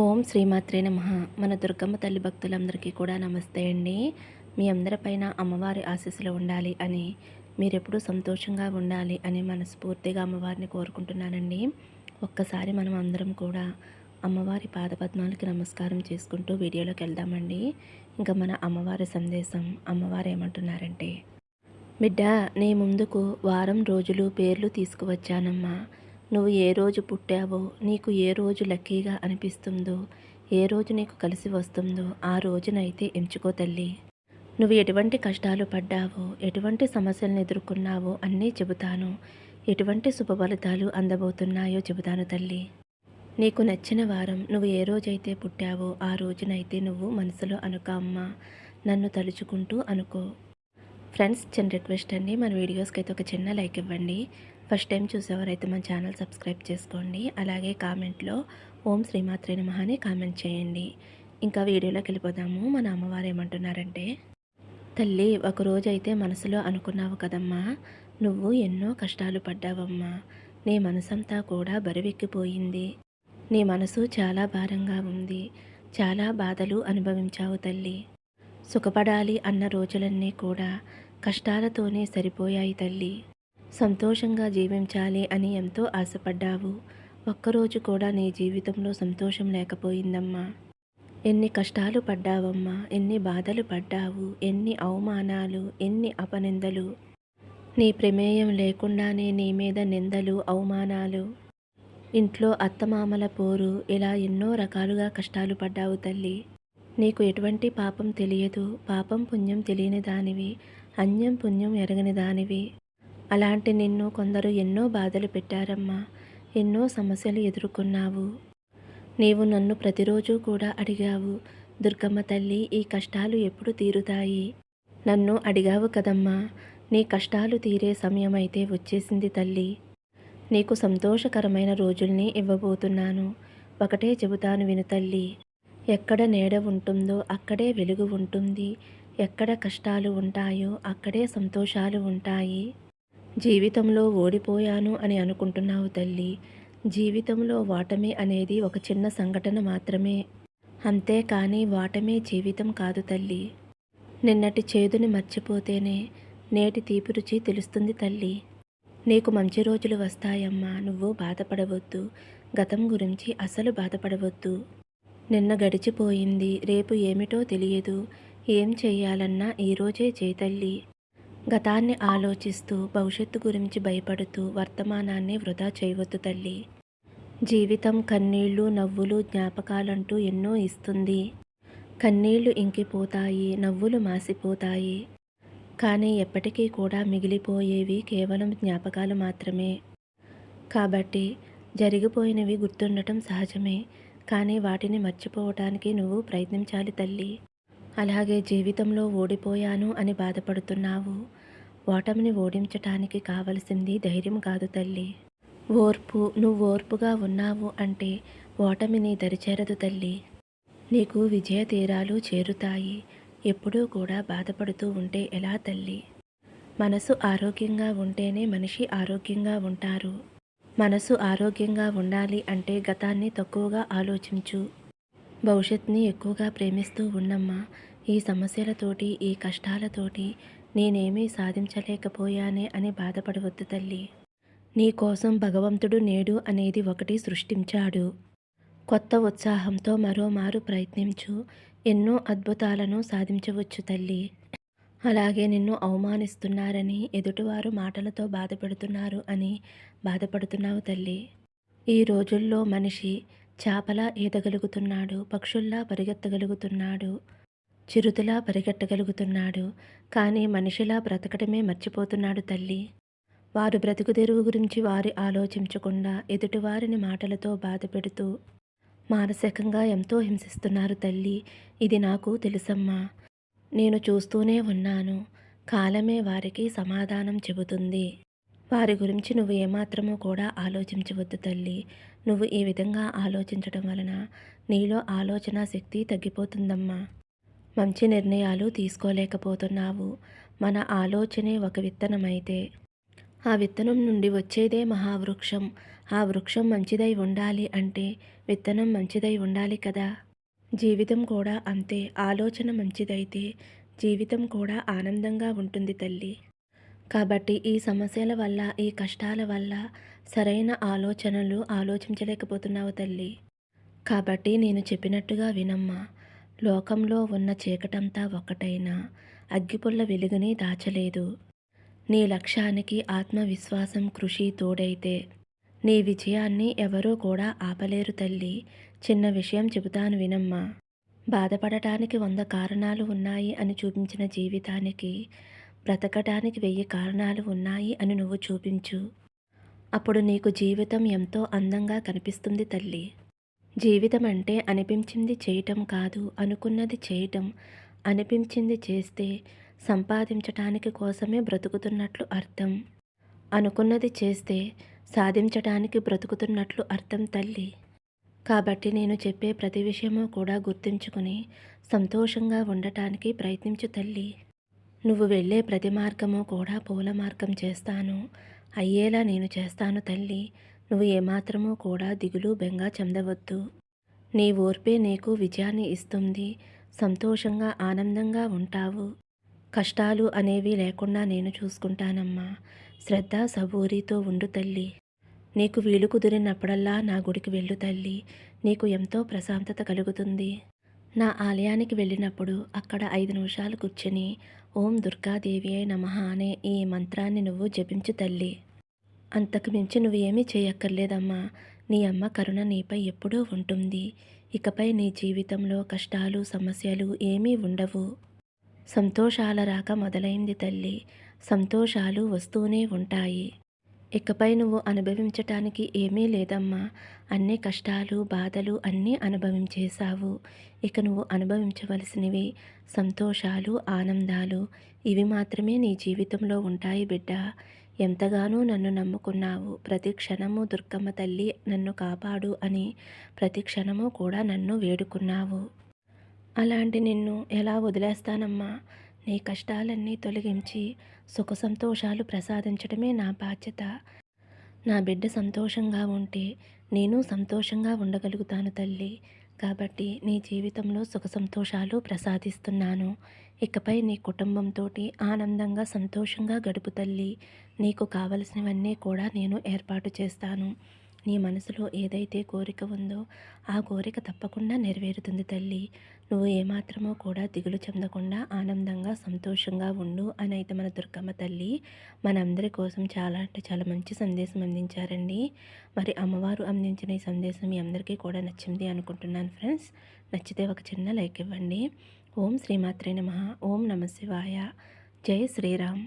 ఓం శ్రీమాత్రే నమ. మన దుర్గమ్మ తల్లి భక్తులందరికీ కూడా నమస్తే అండి. మీ అందరిపైన అమ్మవారి ఆశీస్సులు ఉండాలి అని మీరెప్పుడూ సంతోషంగా ఉండాలి అని మనస్ఫూర్తిగా అమ్మవారిని కోరుకుంటున్నానండి. ఒక్కసారి మనం అందరం కూడా అమ్మవారి పాదపద్మాలకి నమస్కారం చేసుకుంటూ వీడియోలోకి వెళ్దామండి. ఇంకా మన అమ్మవారి సందేశం అమ్మవారు ఏమంటున్నారంటే బిడ్డ నీ ముందుకు వారం రోజులు పేర్లు తీసుకువచ్చానమ్మా. నువ్వు ఏ రోజు పుట్టావో నీకు ఏ రోజు లక్కీగా అనిపిస్తుందో ఏ రోజు నీకు కలిసి వస్తుందో ఆ రోజునైతే ఎంచుకో తల్లి. నువ్వు ఎటువంటి కష్టాలు పడ్డావో ఎటువంటి సమస్యలను ఎదుర్కొన్నావో అన్నీ చెబుతాను. ఎటువంటి శుభ ఫలితాలు అందబోతున్నాయో చెబుతాను తల్లి. నీకు నచ్చిన వారం నువ్వు ఏ రోజైతే పుట్టావో ఆ రోజునైతే నువ్వు మనసులో అనుక అమ్మ. నన్ను తలుచుకుంటూ అనుకో. ఫ్రెండ్స్ చిన్న రిక్వెస్ట్ అండి. మన వీడియోస్కి అయితే ఒక చిన్న లైక్ ఇవ్వండి. ఫస్ట్ టైం చూసేవారైతే మన ఛానల్ సబ్స్క్రైబ్ చేసుకోండి. అలాగే కామెంట్లో ఓం శ్రీమాత్రే నమ అని కామెంట్ చేయండి. ఇంకా వీడియోలోకి వెళ్ళిపోదాము. మన అమ్మవారు ఏమంటున్నారంటే తల్లి ఒకరోజు అయితే మనసులో అనుకున్నావు కదమ్మా. నువ్వు ఎన్నో కష్టాలు పడ్డావమ్మా. నీ మనసంతా కూడా బరువెక్కిపోయింది. నీ మనసు చాలా భారంగా ఉంది. చాలా బాధలు అనుభవించావు తల్లి. సుఖపడాలి అన్న రోజులన్నీ కూడా కష్టాలతోనే సరిపోయాయి తల్లి. సంతోషంగా జీవించాలి అని ఎంతో ఆశపడ్డావు. ఒక్కరోజు కూడా నీ జీవితంలో సంతోషం లేకపోయిందమ్మా. ఎన్ని కష్టాలు పడ్డావమ్మా. ఎన్ని బాధలు పడ్డావు. ఎన్ని అవమానాలు. ఎన్ని అపనిందలు. నీ ప్రమేయం లేకుండానే నీ మీద నిందలు అవమానాలు. ఇంట్లో అత్తమామల పోరు. ఇలా ఎన్నో రకాలుగా కష్టాలు పడ్డావు తల్లి. నీకు ఎటువంటి పాపం తెలియదు. పాపం పుణ్యం తెలియని దానివి. అన్యం పుణ్యం ఎరగని దానివి. అలాంటి నిన్ను కొందరు ఎన్నో బాధలు పెట్టారమ్మా. ఎన్నో సమస్యలు ఎదుర్కొన్నావు. నీవు నన్ను ప్రతిరోజు కూడా అడిగావు. దుర్గమ్మ తల్లి ఈ కష్టాలు ఎప్పుడు తీరుతాయి? నన్ను అడిగావు కదమ్మా. నీ కష్టాలు తీరే సమయం అయితే వచ్చేసింది తల్లి. నీకు సంతోషకరమైన రోజుల్ని ఇవ్వబోతున్నాను. ఒకటే చెబుతాను విను తల్లి. ఎక్కడ నీడ ఉంటుందో అక్కడే వెలుగు ఉంటుంది. ఎక్కడ కష్టాలు ఉంటాయో అక్కడే సంతోషాలు ఉంటాయి. జీవితంలో ఓడిపోయాను అని అనుకుంటున్నావు తల్లి. జీవితంలో ఓటమి అనేది ఒక చిన్న సంఘటన మాత్రమే. అంతేకాని ఓటమే జీవితం కాదు తల్లి. నిన్నటి చేదుని మర్చిపోతేనే నేటి తీపి రుచి తెలుస్తుంది తల్లి. నీకు మంచి రోజులు వస్తాయమ్మా నువ్వు బాధపడవద్దు. గతం గురించి అసలు బాధపడవద్దు. నిన్న గడిచిపోయింది రేపు ఏమిటో తెలియదు. ఏం చెయ్యాలన్నా ఈరోజే చేతల్లి గతాన్ని ఆలోచిస్తూ భవిష్యత్తు గురించి భయపడుతూ వర్తమానాన్ని వృధా చేయవద్దు తల్లి. జీవితం కన్నీళ్ళు నవ్వులు జ్ఞాపకాలంటూ ఎన్నో ఇస్తుంది. కన్నీళ్ళు ఇంకిపోతాయి నవ్వులు మాసిపోతాయి. కానీ ఎప్పటికీ కూడా మిగిలిపోయేవి కేవలం జ్ఞాపకాలు మాత్రమే. కాబట్టి జరిగిపోయినవి గుర్తుండటం సహజమే. కానీ వాటిని మర్చిపోవటానికి నువ్వు ప్రయత్నించాలి తల్లి. అలాగే జీవితంలో ఓడిపోయాను అని బాధపడుతున్నావు. ఓటమిని ఓడించటానికి కావలసింది ధైర్యం కాదు తల్లి. ఓర్పు నువ్వు ఓర్పుగా ఉన్నావు అంటే ఓటమిని దరిచేరదు తల్లి. నీకు విజయ తీరాలు చేరుతాయి. ఎప్పుడూ కూడా బాధపడుతూ ఉంటే ఎలా తల్లి? మనసు ఆరోగ్యంగా ఉంటేనే మనిషి ఆరోగ్యంగా ఉంటారు. మనసు ఆరోగ్యంగా ఉండాలి అంటే గతాన్ని తక్కువగా ఆలోచించు. భవిష్యత్తుని ఎక్కువగా ప్రేమిస్తూ ఉన్నమ్మా. ఈ సమస్యలతోటి ఈ కష్టాలతోటి నేనేమీ సాధించలేకపోయానే అని బాధపడవద్దు తల్లి. నీ కోసం భగవంతుడు నేడు అనేది ఒకటి సృష్టించాడు. కొత్త ఉత్సాహంతో మరోమారు ప్రయత్నించు. ఎన్నో అద్భుతాలను సాధించవచ్చు తల్లి. అలాగే నిన్ను అవమానిస్తున్నారని ఎదుటివారు మాటలతో బాధపెడుతున్నారు అని బాధపడుతున్నావు తల్లి. ఈ రోజుల్లో మనిషి చేపలా ఈదగలుగుతున్నాడు పక్షుల్లా పరిగెత్తగలుగుతున్నాడు. చిరుతలా పరిగెట్టగలుగుతున్నాడు. కానీ మనిషిలా బ్రతకడమే మర్చిపోతున్నాడు తల్లి. వారు బ్రతుకుదెరువు గురించి వారి ఆలోచించకుండా ఎదుటివారిని మాటలతో బాధ పెడుతూ మానసికంగా ఎంతో హింసిస్తున్నారు తల్లి. ఇది నాకు తెలుసమ్మా. నేను చూస్తూనే ఉన్నాను. కాలమే వారికి సమాధానం చెబుతుంది. వారి గురించి నువ్వు ఏమాత్రమూ కూడా ఆలోచించవద్దు తల్లి. నువ్వు ఈ విధంగా ఆలోచించడం వలన నీలో ఆలోచన శక్తి తగ్గిపోతుందమ్మా. మంచి నిర్ణయాలు తీసుకోలేకపోతున్నావు. మన ఆలోచనే ఒక విత్తనమైతే. ఆ విత్తనం నుండి వచ్చేదే మహావృక్షం. ఆ వృక్షం మంచిదై ఉండాలి అంటే విత్తనం మంచిదై ఉండాలి కదా? జీవితం కూడా అంతే. ఆలోచన మంచిదైతే జీవితం కూడా ఆనందంగా ఉంటుంది తల్లి. కాబట్టి ఈ సమస్యల వల్ల ఈ కష్టాల వల్ల సరైన ఆలోచనలు ఆలోచించలేకపోతున్నావు తల్లి. కాబట్టి నేను చెప్పినట్టుగా వినమ్మా. లోకంలో ఉన్న చీకటంతా ఒక్కటైనా అగ్గిపుల్ల వెలుగుని దాచలేదు. నీ లక్ష్యానికి ఆత్మవిశ్వాసం కృషి తోడైతే నీ విజయాన్ని ఎవరూ కూడా ఆపలేరు తల్లి. చిన్న విషయం చెబుతాను వినమ్మా. బాధపడటానికి వంద కారణాలు ఉన్నాయి అని చూపించిన జీవితానికి బ్రతకటానికి వెయ్యి కారణాలు ఉన్నాయి అని నువ్వు చూపించు. అప్పుడు నీకు జీవితం ఎంతో అందంగా కనిపిస్తుంది తల్లి. జీవితం అంటే అనిపించింది చేయటం కాదు అనుకున్నది చేయటం. అనిపించింది చేస్తే సంపాదించటానికి కోసమే బ్రతుకుతున్నట్లు అర్థం. అనుకున్నది చేస్తే సాధించటానికి బ్రతుకుతున్నట్లు అర్థం తల్లి. కాబట్టి నేను చెప్పే ప్రతి విషయము కూడా గుర్తుంచుకుని సంతోషంగా ఉండటానికి ప్రయత్నించు తల్లి. నువ్వు వెళ్ళే ప్రతి మార్గము కూడా పూల మార్గం చేస్తాను. అయ్యేలా నేను చేస్తాను తల్లి. నువ్వు ఏమాత్రమూ కూడా దిగులు బెంగా చెందవద్దు. నీ ఓర్పే నీకు విజయాన్ని ఇస్తుంది. సంతోషంగా ఆనందంగా ఉంటావు. కష్టాలు అనేవి లేకుండా నేను చూసుకుంటానమ్మా. శ్రద్ధ సబూరితో ఉండు తల్లి. నీకు వీలు కుదిరినప్పుడల్లా నా గుడికి వెళ్ళు తల్లి. నీకు ఎంతో ప్రశాంతత కలుగుతుంది. నా ఆలయానికి వెళ్ళినప్పుడు అక్కడ ఐదు నిమిషాలు కూర్చుని ఓం దుర్గాదేవి అయి నమః అనే ఈ మంత్రాన్ని నువ్వు జపించు తల్లి. అంతకు మించి నువ్వు ఏమీ చేయక్కర్లేదమ్మా. నీ అమ్మ కరుణ నీపై ఎప్పుడూ ఉంటుంది. ఇకపై నీ జీవితంలో కష్టాలు సమస్యలు ఏమీ ఉండవు. సంతోషాల రాక మొదలైంది తల్లి. సంతోషాలు వస్తూనే ఉంటాయి. ఇకపై నువ్వు అనుభవించటానికి ఏమీ లేదమ్మా. అన్ని కష్టాలు బాధలు అన్నీ అనుభవించేశావు. ఇక నువ్వు అనుభవించవలసినవి సంతోషాలు ఆనందాలు ఇవి మాత్రమే నీ జీవితంలో ఉంటాయి బిడ్డ. ఎంతగానో నన్ను నమ్ముకున్నావు. ప్రతి క్షణము దుర్గమ్మ తల్లి నన్ను కాపాడు అని ప్రతి క్షణము కూడా నన్ను వేడుకున్నావు. అలాంటి నిన్ను ఎలా వదిలేస్తానమ్మా? నీ కష్టాలన్నీ తొలగించి సుఖ సంతోషాలు ప్రసాదించడమే నా బాధ్యత. నా బిడ్డ సంతోషంగా ఉంటే నేను సంతోషంగా ఉండగలుగుతాను తల్లి. కాబట్టి నీ జీవితంలో సుఖ సంతోషాలు ప్రసాదిస్తున్నాను. ఇకపై నీ కుటుంబంతో ఆనందంగా సంతోషంగా గడుపు తల్లి. నీకు కావలసినవన్నీ కూడా నేను ఏర్పాటు చేస్తాను. నీ మనసులో ఏదైతే కోరిక ఉందో ఆ కోరిక తప్పకుండా నెరవేరుతుంది తల్లి. నువ్వు ఏమాత్రమో కూడా దిగులు చెందకుండా ఆనందంగా సంతోషంగా ఉండు అని అయితే మన దుర్గమ్మ తల్లి మనందరి కోసం చాలా అంటే చాలా మంచి సందేశం అందించారండి. మరి అమ్మవారు అందించిన ఈ సందేశం మీ అందరికీ కూడా నచ్చింది అనుకుంటున్నాను ఫ్రెండ్స్. నచ్చితే ఒక చిన్న లైక్ ఇవ్వండి. ఓం శ్రీమాత్రే నమ. ఓం నమ శివాయ జై శ్రీరామ్.